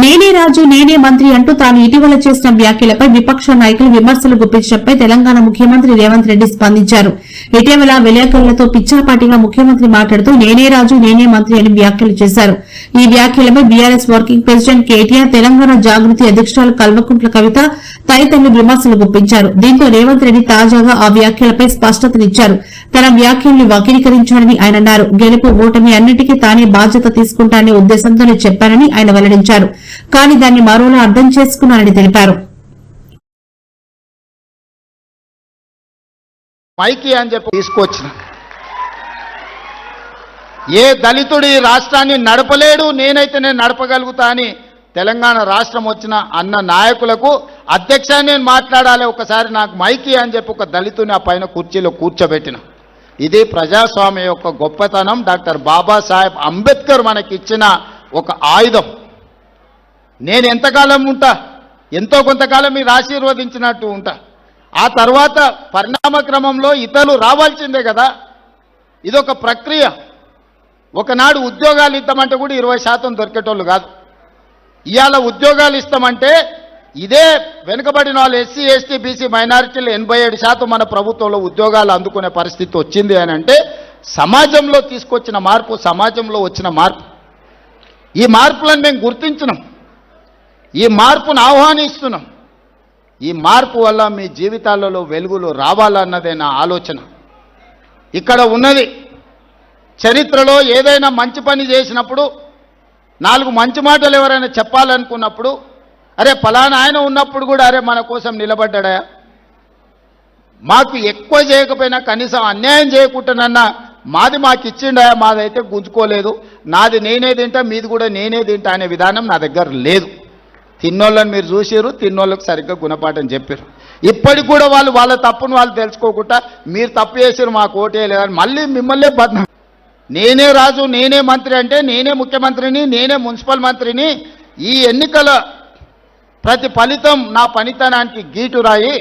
నేనే రాజు నేనే మంత్రి అంటూ తాను ఇటీవల చేసిన వ్యాఖ్యలపై విపక్ష నాయకులు విమర్శలు గుప్పించడంపై తెలంగాణ ముఖ్యమంత్రి రేవంత్ రెడ్డి స్పందించారు. ఇటీవల విలేకరులతో పిచ్చాపాటిగా ముఖ్యమంత్రి మాట్లాడుతూ నేనే రాజు నేనే మంత్రి అని వ్యాఖ్యలు చేశారు. ఈ వ్యాఖ్యలపై BRS working president KTR Telangana Jagruthi అధ్యక్షురాలు కల్వకుంట్ల కవిత తదితరులు విమర్శలు గుప్పించారు. దీంతో రేవంత్ రెడ్డి తాజాగా ఆ వ్యాఖ్యలపై స్పష్టతనిచ్చారు. తన వ్యాఖ్యల్ని వక్రీకరించారని ఆయన అన్నారు. గెలుపు ఓటమి అన్నిటికీ తానే బాధ్యత తీసుకుంటాననే ఉద్దేశంతోనే చెప్పారని ఆయన వెల్లడించారు. కానీ దాన్ని మరోలా అర్థం చేసుకున్నారని తెలిపారు. మైకి అని చెప్పి తీసుకొచ్చిన. ఏ దళితుడు ఈ రాష్ట్రాన్ని నడపలేడు నేనైతే నేను నడపగలుగుతా అని తెలంగాణ రాష్ట్రం వచ్చిన అన్న నాయకులకు అధ్యక్ష నేను మాట్లాడాలి ఒకసారి నాకు మైకి అని చెప్పి ఒక దళితుని ఆ పైన కుర్చీలో కూర్చోబెట్టిన. ఇది ప్రజాస్వామ్య యొక్క గొప్పతనం. డాక్టర్ బాబాసాహెబ్ అంబేద్కర్ మనకిచ్చిన ఒక ఆయుధం. నేను ఎంతకాలం ఉంటా? ఎంతో కొంతకాలం మీరు ఆశీర్వదించినట్టు ఉంటా. ఆ తర్వాత పరిణామ క్రమంలో ఇతరులు రావాల్సిందే కదా? ఇదొక ప్రక్రియ. ఒకనాడు ఉద్యోగాలు ఇద్దామంటే కూడా ఇరవై శాతం దొరికేటోళ్ళు కాదు. ఇవాళ ఉద్యోగాలు ఇస్తామంటే ఇదే వెనుకబడిన వాళ్ళు ఎస్సీ ఎస్టీ బీసీ మైనారిటీలు ఎనభై ఏడు శాతం మన ప్రభుత్వంలో ఉద్యోగాలు అందుకునే పరిస్థితి వచ్చింది అని అంటే సమాజంలో తీసుకొచ్చిన మార్పు సమాజంలో వచ్చిన మార్పు. ఈ మార్పులను మేము గుర్తించినాం. ఈ మార్పును ఆహ్వానిస్తున్నాం. ఈ మార్పు వల్ల మీ జీవితాలలో వెలుగులు రావాలన్నదే నా ఆలోచన. ఇక్కడ ఉన్నది చరిత్రలో ఏదైనా మంచి పని చేసినప్పుడు నాలుగు మంచి మాటలు ఎవరైనా చెప్పాలనుకున్నప్పుడు అరే ఫలానా ఆయన ఉన్నప్పుడు కూడా అరే మన కోసం నిలబడ్డా మాకు ఎక్కువ చేయకపోయినా కనీసం అన్యాయం చేయకుండానన్నా మాది మాకు ఇచ్చిండా మాదైతే గుంజుకోలేదు. నాది నేనే తింటా మీది కూడా నేనే తింటా అనే విధానం నా దగ్గర లేదు. తిన్నోళ్ళని మీరు చూసారు తిన్నోళ్ళకి సరిగ్గా గుణపాఠం చెప్పారు ఇప్పటికి కూడా వాళ్ళు వాళ్ళ తప్పును వాళ్ళు తెలుసుకోకుండా మీరు తప్పు చేసారు మాకు ఓటేయలేదని మళ్ళీ మిమ్మల్నే బద్నా. నేనే రాజు నేనే మంత్రి అంటే నేనే ముఖ్యమంత్రిని నేనే మున్సిపల్ మంత్రిని. ఈ ఎన్నికల ప్రతి ఫలితం నా పనితనానికి గీటు రాయి.